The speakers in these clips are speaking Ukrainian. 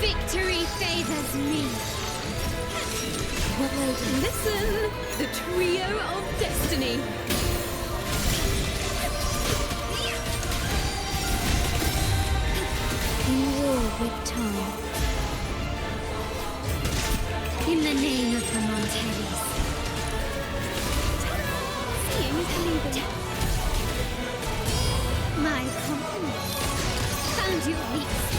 Victory favors me. Listen, the trio of destiny. In war with time. In the name of the Montellis. Seeing believing. My company. Found your weak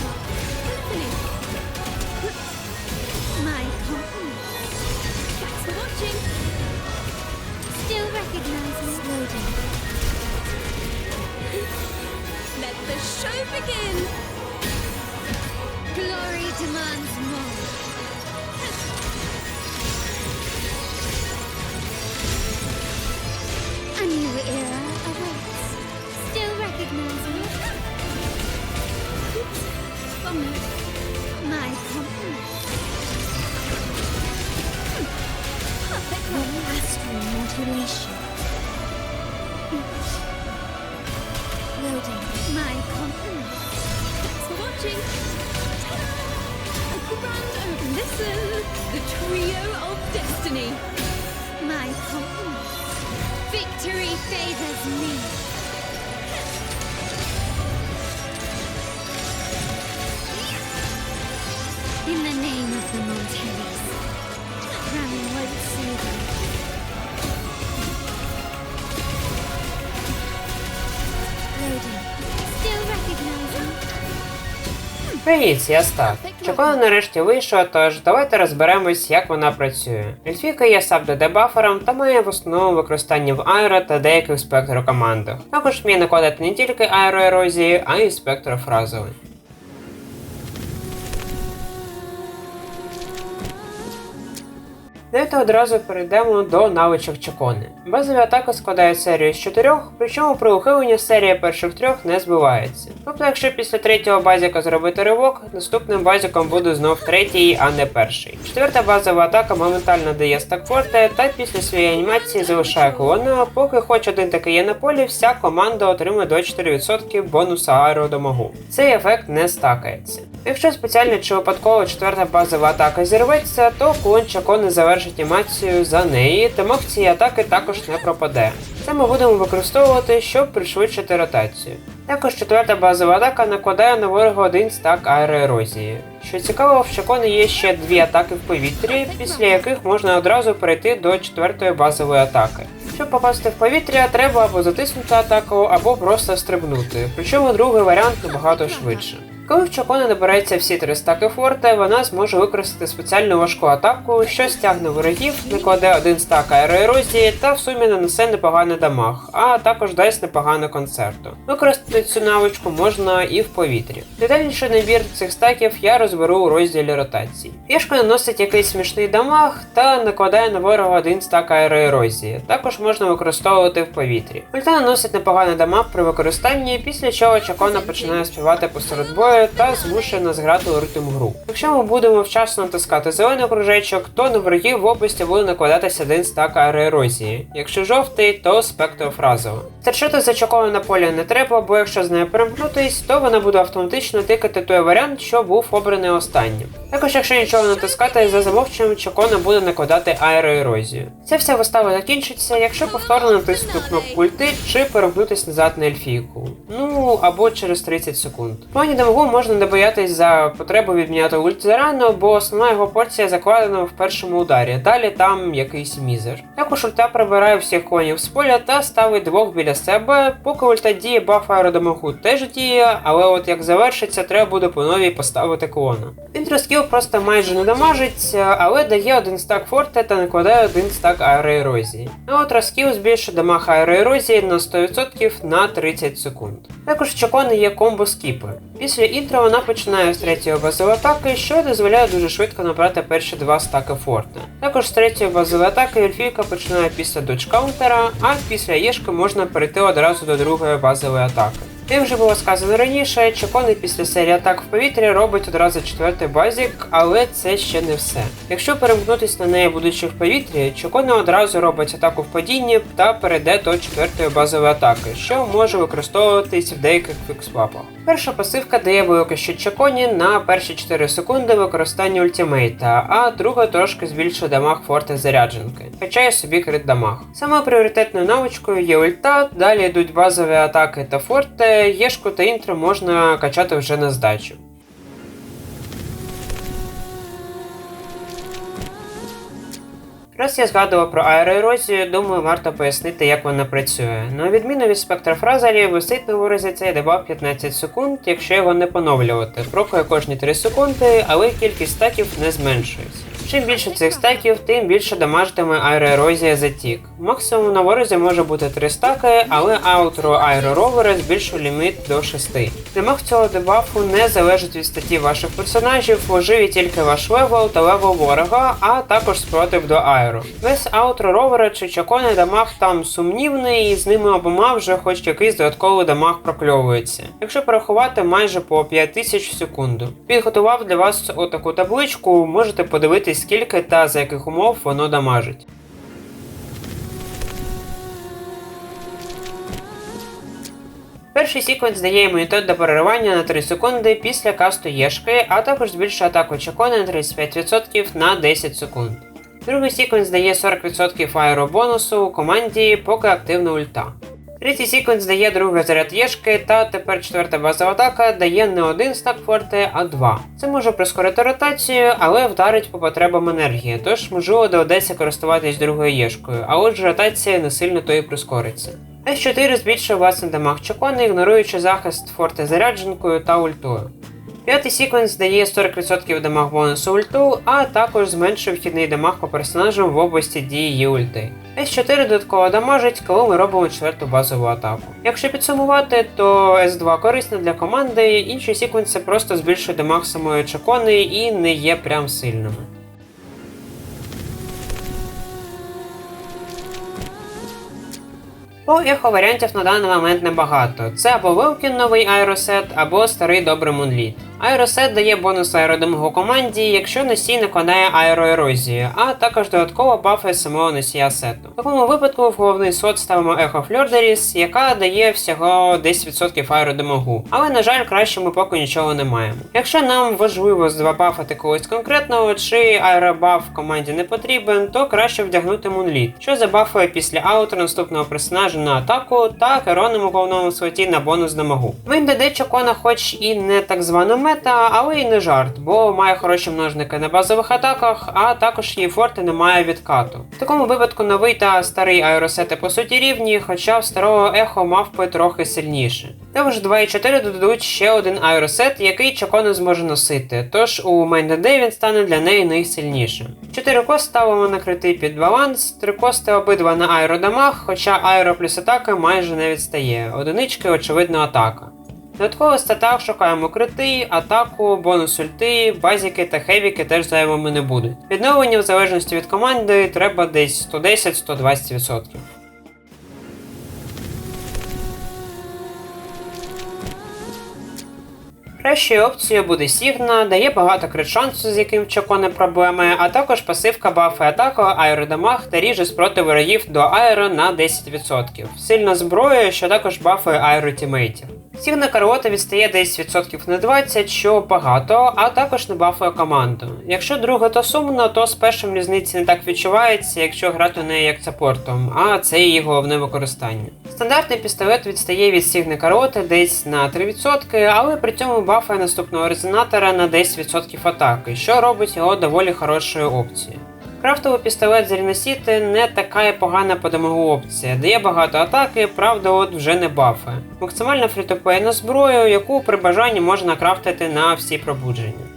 show begin. Glory demands more. Привіт, я Став. Чокола нарешті вийшов, тож давайте розберемось, як вона працює. Ельфіка є саб дебафером та має в основному використання в аеро та деяких спектрокомандах. Також вміє накладати не тільки аероерозії, а й спектрофразовий. Давайте одразу перейдемо до навичок Чокони. Базова атака складає серію з чотирьох, причому при ухиленні серія перших трьох не збивається. Тобто, якщо після третього базіка зробити ривок, наступним базіком буде знов третій, а не перший. Четверта базова атака моментально дає стак форте та після своєї анімації залишає колону, поки хоч один такий є на полі, вся команда отримує до 4% бонуса аеродомагу. Цей ефект не стакається. Якщо спеціально чи випадково четверта базова атака зірветься, то клон Чакони завершить анімацію за неї, та мах цієї атаки також не пропаде. Це ми будемо використовувати, щоб пришвидшити ротацію. Також четверта базова атака накладає на ворога один стак аероерозії. Що цікаво, в Чакони є ще дві атаки в повітрі, після яких можна одразу перейти до четвертої базової атаки. Щоб попасти в повітря, треба або затиснути атаку, або просто стрибнути. Причому другий варіант набагато швидше. Коли в Чакони набереться всі три стаки форте, вона зможе використати спеціальну важку атаку, що стягне ворогів, накладе один стак аероерозії та в сумі нанесе непоганий дамаг, а також дасть непогану концерту. Використати цю навичку можна і в повітрі. Детальніший набір цих стаків я розберу у розділі ротації. Пішка наносить якийсь смішний дамаг та накладає на ворога один стак аероерозії. Також можна використовувати в повітрі. Ульта наносить непоганий дамаг при використанні, після чого Чакона починає співати посеред бою та змушує нас грати у ритм гру. Якщо ми будемо вчасно натискати зелений кружечок, то на ворогів в області буде накладатися один стак аероерозії. Якщо жовтий, то спектрофразово. Терчити за чокою на полі не треба, бо якщо з нею перемкнутись, то вона буде автоматично тикати той варіант, що був обраний останнім. Також, якщо нічого натискати, за замовченням чокона буде накладати аероерозію. Ця вся вистава закінчиться, якщо повторно натиснути кнопку ульти чи перемкнутись назад на ельфійку. Ну або через 30 секунд. Плані дамагу можна не боятись за потребу відміняти ульт зарано, бо основна його порція закладена в першому ударі. Далі там якийсь мізер. Також ульта прибирає всіх клонів з поля та ставить двох біля себе. Поки ульта діє, баф аеродомагу теж діє, але от як завершиться, треба буде по новій поставити клона. Інтроскіл просто майже не дамажить, але дає один стак форте та накладає один стак аероерозії. А от Раскіл збільшує дамаг аероерозії на 100% на 30 секунд. Також в є комбо скіпи. Після інтро вона починає з третьої базової атаки, що дозволяє дуже швидко набрати перші два стаки форте. Також з третьої базової атаки Ельфійка починає після дочкаунтера, а після Єшки можна перейти одразу до другої базової атаки. Як вже було сказано раніше, Чакони після серії атак в повітрі робить одразу четвертий базік, але це ще не все. Якщо перемкнутись на неї, будучи в повітрі, Чакони одразу робить атаку в падінні та перейде до четвертої базової атаки, що може використовуватись в деяких фіксвапах. Перша пасивка дає велике щит Чаконі на перші 4 секунди використання ультимейта, а друга трошки збільшує дамаг форти зарядженки, качає собі крит дамаг. Саме пріоритетною навичкою є ульта, далі йдуть базові атаки та єшку та інтро можна качати вже на здачу. Раз я згадував про аероерозію, думаю, варто пояснити, як вона працює. На відміну від спектрофразері, висить на ворозі цей дебаф 15 секунд, якщо його не поновлювати. Прокує кожні 3 секунди, але кількість стаків не зменшується. Чим більше цих стаків, тим більше дамажитиме аероерозія за тік. Максимум на ворозі може бути 3 стаки, але аутро аероровера збільшує ліміт до 6. Дамаг цього дебафу не залежить від статті ваших персонажів, важливі тільки ваш левел та левел ворога, а також спротив до аеро. Без аутро ровера чи чакони дамаг там сумнівний, і з ними обома вже хоч якийсь додатковий дамаг прокльовується. Якщо порахувати майже по 5000 в секунду. Підготував для вас отаку табличку, можете подивитись скільки та за яких умов воно дамажить. Перший секвенс дає імунітет до переривання на 3 секунди після касту Єшки, а також збільшує атаку Чакони на 35% на 10 секунд. Другий секвенс дає 40% аеробонусу команді, поки активна ульта. Третій секвенс дає другий заряд Єшки, та тепер четверта базова атака дає не один стак форте, а два. Це може прискорити ротацію, але вдарить по потребам енергії, тож можливо доведеться користуватись другою Єшкою, а отже ротація не сильно то і прискориться. С4 збільшує власний дамаг Чакони, ігноруючи захист форте зарядженкою та ультою. П'ятий секвенс дає 40% дамаг бонусу ульту, а також зменшує вхідний дамаг по персонажам в області дії ульти. С4 додатково дамажить, коли ми робимо четверту базову атаку. Якщо підсумувати, то С2 корисна для команди, інші секвенси просто збільшують дамаг самої чакони і не є прям сильними. По ехо варіантів на даний момент небагато. Це або Велкін новий аеросет, або старий добрий Мунліт. Аеросет дає бонус аеродамагу команді, якщо носій накладає аероерозію, а також додатково бафи самого носія сету. В такому випадку в головний сот ставимо Echo Flirderis, яка дає всього 10% аеродамагу. Але, на жаль, краще ми поки нічого не маємо. Якщо нам важливо забафати когось конкретного, чи аеробаф команді не потрібен, то краще вдягнути Мунліт, що забафує після аутро наступного персонажа на атаку та кероним у головному слоті на бонус дамагу. Він ДД Чакона хоч і не так звана мета, але й не жарт, бо має хороші множники на базових атаках, а також її форти не має відкату. В такому випадку новий та старий аеросети по суті рівні, хоча в старого ехо мавпи трохи сильніше. Також 2.4 додадуть ще один аеросет, який Чакона зможе носити, тож у Майн ДД він стане для неї найсильнішим. 4 кости ставимо на критий під баланс, 3 кости обидва на аеродамаг, хоча аеро плюс атака майже не відстає. Одинички, очевидно, атака. Додатково в статах шукаємо крити, атаку, бонус ульти, базіки та хевіки теж зайвими не будуть. Відновлення в залежності від команди треба десь 110-120%. Кращою опцією буде Сігна, дає багато крит шансу, з яким Чако не проблеми, а також пасивка бафи атаку, аеродамаг та ріже спроти ворогів до аеро на 10%. Сильна зброя, що також бафує аеротімейтів. Сігна Карлота відстає 10% на 20, що багато, а також не бафує команду. Якщо друге то сумно, то з першим різниці не так відчувається, якщо грати неї як саппортом, а це її головне використання. Стандартний пістолет відстає від Сігни Карлоти десь на 3%, але при цьому бафує наступного резонатора на 10% атаки, що робить його доволі хорошою опцією. Крафтовий пістолет з не така погана по дамагу опція, дає багато атаки, правда, от вже не бафи. Максимальна фрітопейна зброю, яку при бажанні можна крафтити на всі пробудження.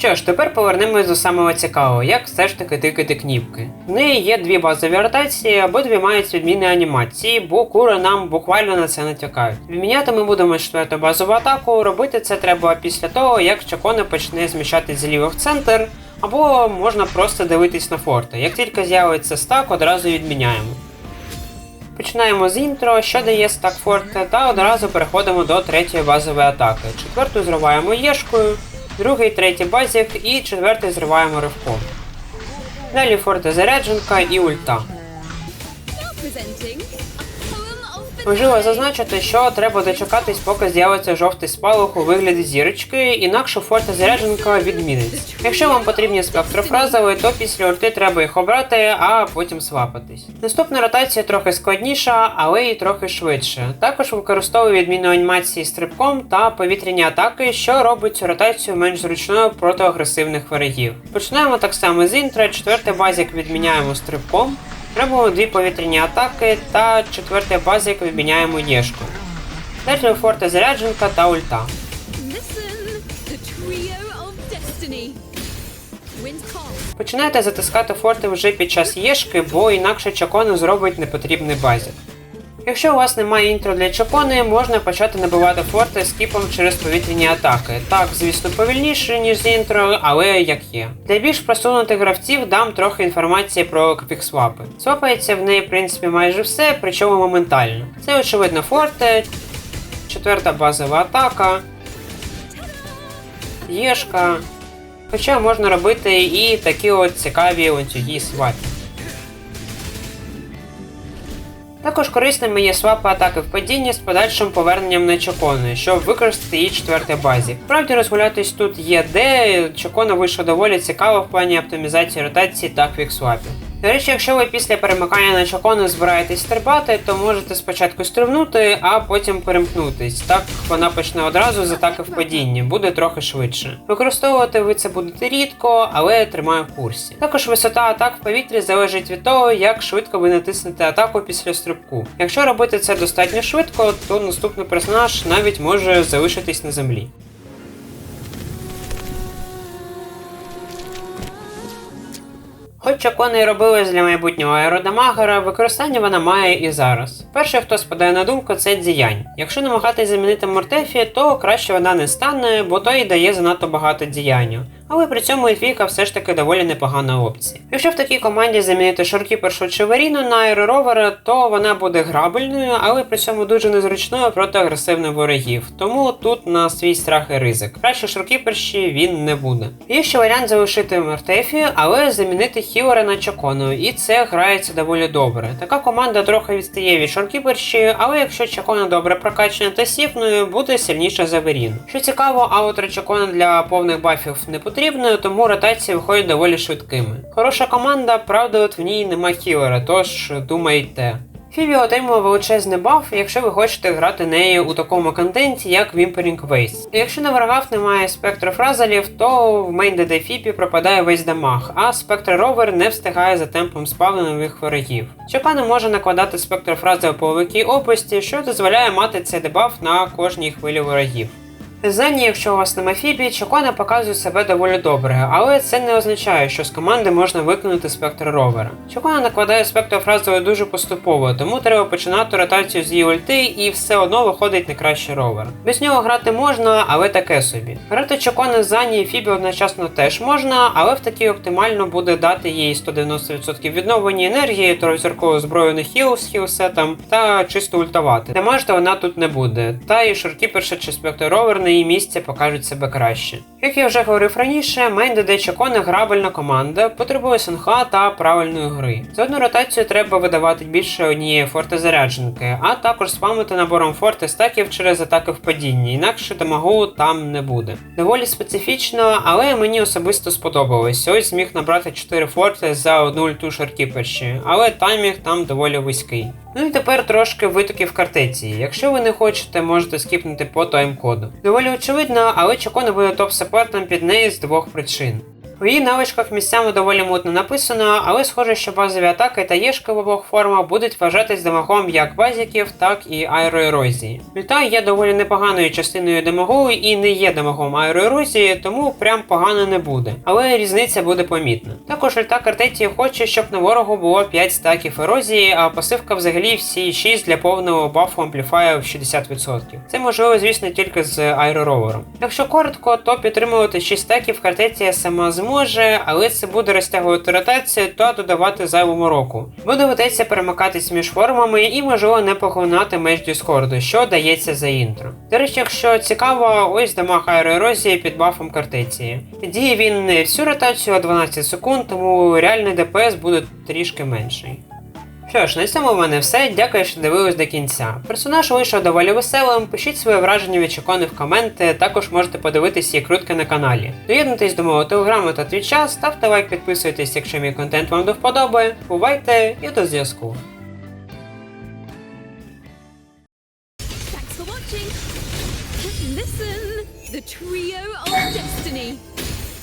Що ж, тепер повернемось до самого цікавого, як все ж таки тикати кніпки. В неї є дві базові ротації, обидві мають відмінні анімації, бо кури нам буквально на це натякають. Відміняти ми будемо четверту базову атаку, робити це треба після того, як Чаконе почне зміщатись зліва в центр, Або можна просто дивитись на форти. Як тільки з'явиться стак, одразу відміняємо. Починаємо з інтро, що дає стак форта, та одразу переходимо до третьої базової атаки. Четверту зриваємо єшкою, другий, третій базік і четвертий зриваємо ривком. Далі форта зарядженка і ульта. Важливо зазначити, що треба дочекатись, поки з'явиться жовтий спалах у вигляді зірочки, інакше форта зарядженка відміниться. Якщо вам потрібні спектрофразові, то після ульти треба їх обрати, а потім свапатись. Наступна ротація трохи складніша, але і трохи швидше. Також використовує відміну анімації стрибком та повітряні атаки, що робить цю ротацію менш зручною проти агресивних ворогів. Починаємо так само з інтро, четвертий базік відміняємо стрибком. Робимо дві повітряні атаки та четвертий яку відміняємо Єшку. Далі форта зарядженка та ульта. Починайте затискати форти вже під час єшки, бо інакше чакону зробить непотрібний базік. Якщо у вас немає інтро для чакони, можна почати набивати форти скіпом через повітряні атаки. Так, звісно, повільніше, ніж з інтро, але як є. Для більш просунутих гравців дам трохи інформації про квіксвапи. Свапається в неї, в принципі, майже все, причому моментально. Це очевидно форте, четверта базова атака, єшка. Хоча можна робити і такі от цікаві ланцюги свапів. Також корисними є свапи атаки в падінні з подальшим поверненням на чокони, щоб використати її четвертій базі. Правді розгулятись тут є де, чокона вийшла доволі цікаво в плані оптимізації ротації та квіксвапів. До речі, якщо ви після перемикання на чокону збираєтесь стрибати, то можете спочатку стрибнути, а потім перемкнутись. Так вона почне одразу з атаки в падінні, буде трохи швидше. Використовувати ви це будете рідко, але тримаю в курсі. Також висота атак в повітрі залежить від того, як швидко ви натиснете атаку після стрибку. Якщо робити це достатньо швидко, то наступний персонаж навіть може залишитись на землі. Хоч коней і робились для майбутнього аеродамагера, використання вона має і зараз. Перше, хто спадає на думку, це діянь. Якщо намагатись замінити Мортефі, то краще вона не стане, бо той дає занадто багато діянню. Але при цьому Ельфійка все ж таки доволі непогана опція. Якщо в такій команді замінити шоркіпершу чи Варіну на аероровера, то вона буде грабельною, але при цьому дуже незручною проти агресивних ворогів. Тому тут на свій страх і ризик. Краще шоркіперші він не буде. Є ще варіант залишити Мертефі, але замінити хілера на Чакону, і це грається доволі добре. Така команда трохи відстає від шоркіперші, але якщо Чакона добре прокачана та сіфною, буде сильніша за Веріну. Що цікаво, аутро Чакона для повних бафів не потрібно, тому ротації виходять доволі швидкими. Хороша команда, правда, от в ній нема хілера, тож думайте. Фібі отримує величезний баф, якщо ви хочете грати нею у такому контенті, як Whimpering Waste. Якщо на ворогах немає спектру спектрофразалів, то в мейн ДД Фібі пропадає весь дамаг, а спектроровер не встигає за темпом спавну нових ворогів. Чапана може накладати спектрофрази по великій області, що дозволяє мати цей дебаф на кожній хвилі ворогів. Зені, якщо у вас нема фібі, Чакона показує себе доволі добре, але це не означає, що з команди можна виконати спектр ровера. Чакона накладає спектр фразою дуже поступово, тому треба починати ротацію з її ульти і все одно виходить не краще ровер. Без нього грати можна, але таке собі. Грати Чакони з Зані і Фібі одночасно теж можна, але в такій оптимально буде дати їй 190% відновлення енергії, трьохзіркову зброю на хіл з хілсетом та чисто ультавати. Дамажити вона тут не буде, та і шоркіперша чи спектр ровер на її місці покажуть себе краще. Як я вже говорив раніше, мейн Чакони грабельна команда, потребує синха та правильної гри. За одну ротацію треба видавати більше однієї фортезарядженки, а також спамити набором форти стаків через атаки в падінні, інакше дамагу там не буде. Доволі специфічно, але мені особисто сподобалось. Ось зміг набрати 4 форти за одну ульту шаркіперші, але таймінг там доволі вузький. Ну і тепер трошки витоків картеції. Якщо ви не хочете, можете скіпнути по тайм-коду. Доволі очевидно, але Чакона буде топ-саппортом під неї з двох причин. У її навичках місцями доволі мутно написано, але схоже, що базові атаки та єшки в обох формах будуть вважатись дамагом як базіків, так і аероерозії. Люта є доволі непоганою частиною дамагу і не є дамагом аероерозії, тому прям погано не буде. Але різниця буде помітна. Також ульта картеції хоче, щоб на ворогу було 5 стаків ерозії, а пасивка взагалі всі 6 для повного бафу ампліфая в 60%. Це можливо, звісно, тільки з аероровером. Якщо коротко, то підтримувати 6 стаків картеція сама зможе, допоможе, але це буде розтягувати ротацію та додавати зайвому року. Бо доведеться перемикатись між формами і можливо не поглинати меч Діскорду, що дається за інтро. До речі, якщо цікаво, ось дамаг аероерозії під бафом картиції. Діє він не всю ротацію, а 12 секунд, тому реальний ДПС буде трішки менший. Що ж, на цьому в мене все. Дякую, що дивились до кінця. Персонаж вийшов доволі веселим. Пишіть своє враження від чекони в коменти. Також можете подивитись її крутки на каналі. Доєднуйтесь до мого телеграму та твіча, ставте лайк, підписуйтесь, якщо мій контент вам до вподоби. Бувайте і до зв'язку.